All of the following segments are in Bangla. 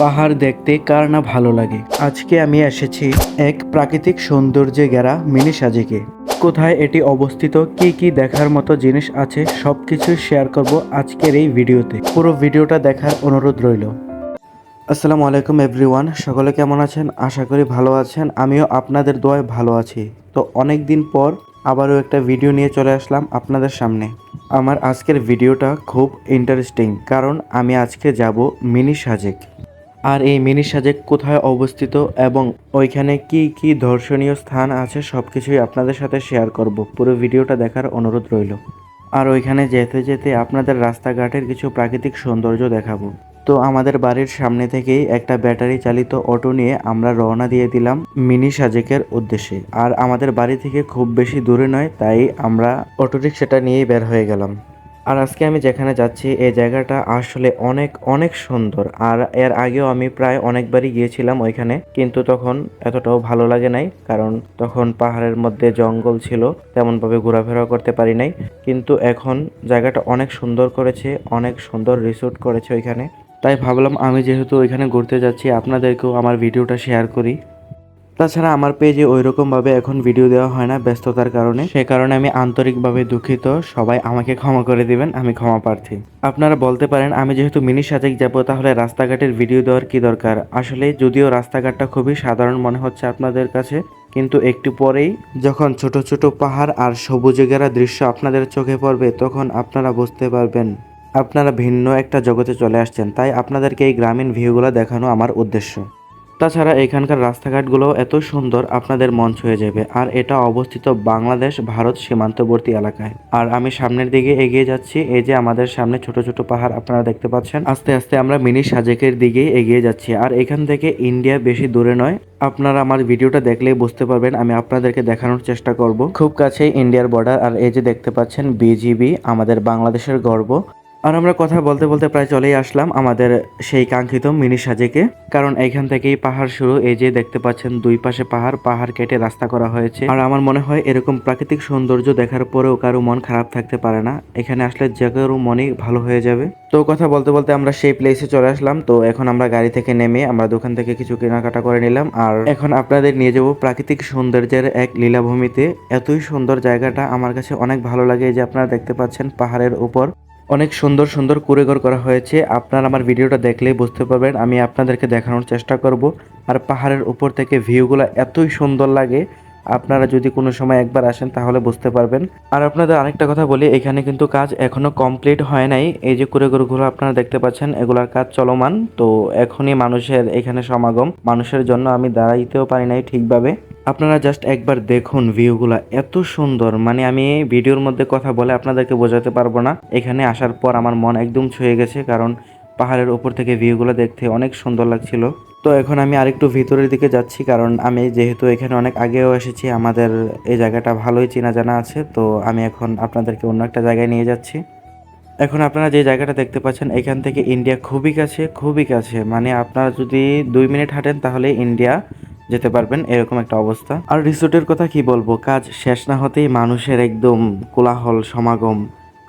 পাহাড় দেখতে কার না ভালো লাগে? আজকে আমি এসেছি এক প্রাকৃতিক সৌন্দর্যে ঘেরা মিনি সাজেকে। কোথায় এটি অবস্থিত, কি কি দেখার মতো জিনিস আছে সবকিছু শেয়ার করব আজকের এই ভিডিওতে। পুরো ভিডিওটা দেখার অনুরোধ রইল। আসসালামু আলাইকুম এভরিওয়ান, সকলে কেমন আছেন? আশা করি ভালো আছেন। আমিও আপনাদের দোয়ায় ভালো আছি। তো অনেক দিন পর আবারও একটা ভিডিও নিয়ে চলে আসলাম আপনাদের সামনে। আমার আজকের ভিডিওটা খুব ইন্টারেস্টিং কারণ আমি আজকে যাব মিনি সাজেক। আর এই মিনি সাজেক কোথায় অবস্থিত এবং ওইখানে কি কি দর্শনীয় স্থান আছে সব কিছুই আপনাদের সাথে শেয়ার করব। পুরো ভিডিওটা দেখার অনুরোধ রইল। আর ওইখানে যেতে যেতে আপনাদের রাস্তাঘাটের কিছু প্রাকৃতিক সৌন্দর্য দেখাবো। তো আমাদের বাড়ির সামনে থেকেই একটা ব্যাটারি চালিত অটো নিয়ে আমরা রওনা দিয়ে দিলাম মিনি সাজেকের উদ্দেশ্যে। আর আমাদের বাড়ি থেকে খুব বেশি দূরে নয়, তাই আমরা অটোরিকশাটা নিয়েই বের হয়ে গেলাম। আর আজকে আমি যেখানে যাচ্ছি, এই জায়গাটা আসলে অনেক অনেক সুন্দর। আর এর আগেও আমি প্রায় অনেকবারই গিয়েছিলাম ওইখানে, কিন্তু তখন এতটাও ভালো লাগে নাই, কারণ তখন পাহাড়ের মধ্যে জঙ্গল ছিল, তেমনভাবে ঘোরাফেরা করতে পারি নাই। কিন্তু এখন জায়গাটা অনেক সুন্দর করেছে, অনেক সুন্দর রিসোর্ট করেছে ওইখানে। তাই ভাবলাম আমি যেহেতু ওইখানে ঘুরতে যাচ্ছি, আপনাদেরকেও আমার ভিডিওটা শেয়ার করি। তাছাড়া আমার পেজে ওই রকমভাবে এখন ভিডিও দেওয়া হয় না ব্যস্ততার কারণে। সে কারণে আমি আন্তরিকভাবে দুঃখিত। সবাই আমাকে ক্ষমা করে দিবেন, আমি ক্ষমা প্রার্থী। আপনারা বলতে পারেন, আমি যেহেতু মিনি সাজেক যাব, তাহলে রাস্তাঘাটের ভিডিও দেওয়ার কি দরকার? আসলে যদিও রাস্তাঘাটটা খুবই সাধারণ মনে হচ্ছে আপনাদের কাছে, কিন্তু একটু পরেই যখন ছোট ছোট পাহাড় আর সবুজে ঘেরা দৃশ্য আপনাদের চোখে পড়বে, তখন আপনারা বুঝতে পারবেন, আপনারা ভিন্ন একটা জগতে চলে আসছেন। তাই আপনাদেরকে এই গ্রামীণ ভিউগুলো দেখানো আমার উদ্দেশ্য। তাছাড়া এখানকার রাস্তাঘাটগুলো এত সুন্দর, আপনাদের মন ছুঁয়ে যাবে। আর এটা অবস্থিত বাংলাদেশ ভারত সীমান্তবর্তী এলাকায়। আর আমি সামনের দিকে এগিয়ে যাচ্ছি, এই যে আমাদের সামনে ছোট ছোট পাহাড় আপনারা দেখতে পাচ্ছেন। আস্তে আস্তে আমরা মিনি সাজেকের দিকেই এগিয়ে যাচ্ছি। আর এখান থেকে ইন্ডিয়া বেশি দূরে নয়, আপনারা আমার ভিডিওটা দেখলেই বুঝতে পারবেন, আমি আপনাদেরকে দেখানোর চেষ্টা করব। খুব কাছেই ইন্ডিয়ার বর্ডার আর এই যে দেখতে পাচ্ছেন বিজিবি আমাদের বাংলাদেশের গর্ব। আর আমরা কথা বলতে বলতে প্রায় চলেই আসলাম আমাদের সেই কাঙ্ক্ষিত মিনি সাজেকে। কারণ এখান থেকেই পাহাড় শুরু, এই যে দেখতে পাচ্ছেন দুই পাশে পাহাড় পাহাড় কেটে রাস্তা করা হয়েছে। আর আমার মনে হয় এরকম প্রাকৃতিক সৌন্দর্য দেখার পরেও কারও মন খারাপ থাকতে পারে না। এখানে আসলে যে কারও মনই ভালো হয়ে যাবে। তো কথা বলতে বলতে আমরা সেই প্লেসে চলে আসলাম। তো এখন আমরা গাড়ি থেকে নেমে আমরা দোকান থেকে কিছু কেনাকাটা করে নিলাম। আর এখন আপনাদের নিয়ে যাব প্রাকৃতিক সৌন্দর্যের এক লীলাভূমিতে। এতই সুন্দর জায়গাটা আমার কাছে অনেক ভালো লাগে যে আপনারা দেখতে পাচ্ছেন পাহাড়ের উপর। অনেক সুন্দর সুন্দর কুড়েঘর করা হয়েছে। আপনারা আমার ভিডিওটা দেখলেই বুঝতে পারবেন, আমি আপনাদেরকে দেখানোর চেষ্টা করব। আর পাহাড়ের উপর থেকে ভিউগুলো এতই সুন্দর লাগে, আপনারা যদি কোনো সময় একবার আসেন তাহলে বুঝতে পারবেন। আর আপনাদের আরেকটা কথা বলি, এখানে কিন্তু কাজ এখনও কমপ্লিট হয় নাই। এই যে কুড়েঘরগুলো আপনারা দেখতে পাচ্ছেন, এগুলার কাজ চলমান। তো এখনই মানুষের এখানে সমাগম। মানুষের জন্য আমি দাঁড়াইতেও পারি নাই ঠিকভাবে। আপনারা জাস্ট একবার দেখুন ভিউগুলো এত সুন্দর। মানে আমি ভিডিওর মধ্যে কথা বলে আপনাদেরকে বোঝাতে পারব না। এখানে আসার পর আমার মন একদম ছুঁয়ে গেছে, কারণ পাহাড়ের উপর থেকে ভিউগুলো দেখতে অনেক সুন্দর লাগছিল। তো এখন আমি আরেকটু ভিতরের দিকে যাচ্ছি, কারণ আমি যেহেতু এখানে অনেক আগেও এসেছি, আমাদের এই জায়গাটা ভালোই চেনা জানা আছে, তো আমি এখন আপনাদেরকে অন্য একটা জায়গায় নিয়ে যাচ্ছি। এখন আপনারা যে জায়গাটা দেখতে পাচ্ছেন, এখান থেকে ইন্ডিয়া খুবই কাছে খুবই কাছে। মানে আপনারা যদি দুই মিনিট হাঁটেন, তাহলে ইন্ডিয়া যেতে পারবেন, এরকম একটা অবস্থা। আর রিসোর্টের কথা কি বলব? কাজ শেষ না হতেই মানুষের একদম কোলাহল, সমাগম।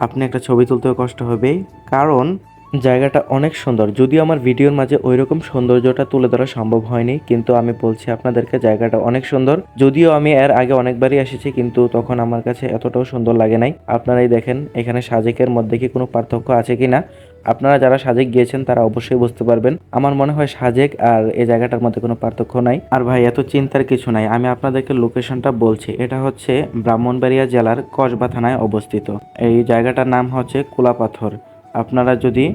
আপনি একটা ছবি তুলতেও কষ্ট হবে কারণ জায়গাটা অনেক সুন্দর। যদিও আমার ভিডিওর মাঝে ওই রকম সৌন্দর্যটা তুলে ধরা সম্ভব হয়নি, কিন্তু আমি বলছি আপনাদেরকে জায়গাটা অনেক সুন্দর। যদিও আমি এর আগে অনেকবারই এসেছি, কিন্তু তখন আমার কাছে এতটাও সুন্দর লাগে নাই। আপনারাই দেখেন, এখানে সাজেকের মধ্যে কি কোনো পার্থক্য আছে কি না আপনারা যারা সাজেক গিয়েছেন, তারা অবশ্যই বুঝতে পারবেন। আমার মনে হয় সাজেক আর এই জায়গাটার মধ্যে কোনো পার্থক্য নাই। আর ভাই, এত চিন্তার কিছু নাই। আমি আপনাদেরকে লোকেশনটা বলছি। এটা হচ্ছে ব্রাহ্মণবাড়িয়া জেলার কসবা থানায় অবস্থিত। এই জায়গাটার নাম হচ্ছে কুলাপাথর। আপনারা যদি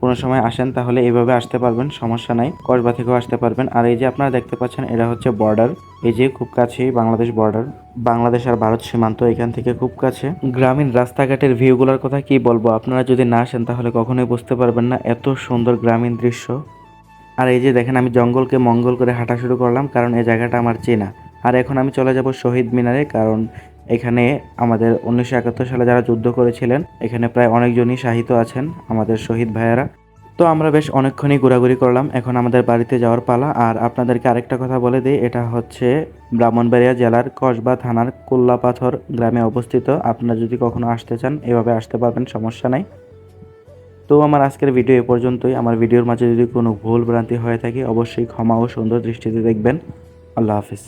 কোনো সময় আসেন, তাহলে এভাবে আসতে পারবেন, সমস্যা নাই। কসবা থেকেও আসতে পারবেন। আর এই যে আপনারা দেখতে পাচ্ছেন, এটা হচ্ছে বর্ডার এই যে খুব কাছেই বাংলাদেশ বর্ডার বাংলাদেশ আর ভারত সীমান্ত এখান থেকে খুব কাছে। গ্রামীণ রাস্তাঘাটের ভিউগুলোর কথা কি বলব? আপনারা যদি না আসেন, তাহলে কখনোই বুঝতে পারবেন না এত সুন্দর গ্রামীণ দৃশ্য। আর এই যে দেখেন, আমি জঙ্গলকে মঙ্গল করে হাঁটা শুরু করলাম, কারণ এই জায়গাটা আমার চেনা। আর এখন আমি চলে যাব শহীদ মিনারে, কারণ এখানে আমাদের উনিশশো একাত্তর সালে যারা যুদ্ধ করেছিলেন, এখানে প্রায় অনেকজনই শাহিত আছেন, আমাদের শহীদ ভাইয়েরা। তো আমরা বেশ অনেকক্ষণই ঘোরাঘুরি করলাম, এখন আমাদের বাড়িতে যাওয়ার পালা। আর আপনাদেরকে আরেকটা কথা বলে দিই, এটা হচ্ছে ব্রাহ্মণবাড়িয়া জেলার কসবা থানার কোল্লাপাথর গ্রামে অবস্থিত। আপনারা যদি কখনো আসতে চান, এভাবে আসতে পারবেন, সমস্যা নাই। তো আমার আজকের ভিডিও এ পর্যন্তই। আমার ভিডিওর মাঝে যদি কোনো ভুল ভ্রান্তি হয়ে থাকে, অবশ্যই ক্ষমা ও সুন্দর দৃষ্টিতে দেখবেন। আল্লাহ হাফিজ।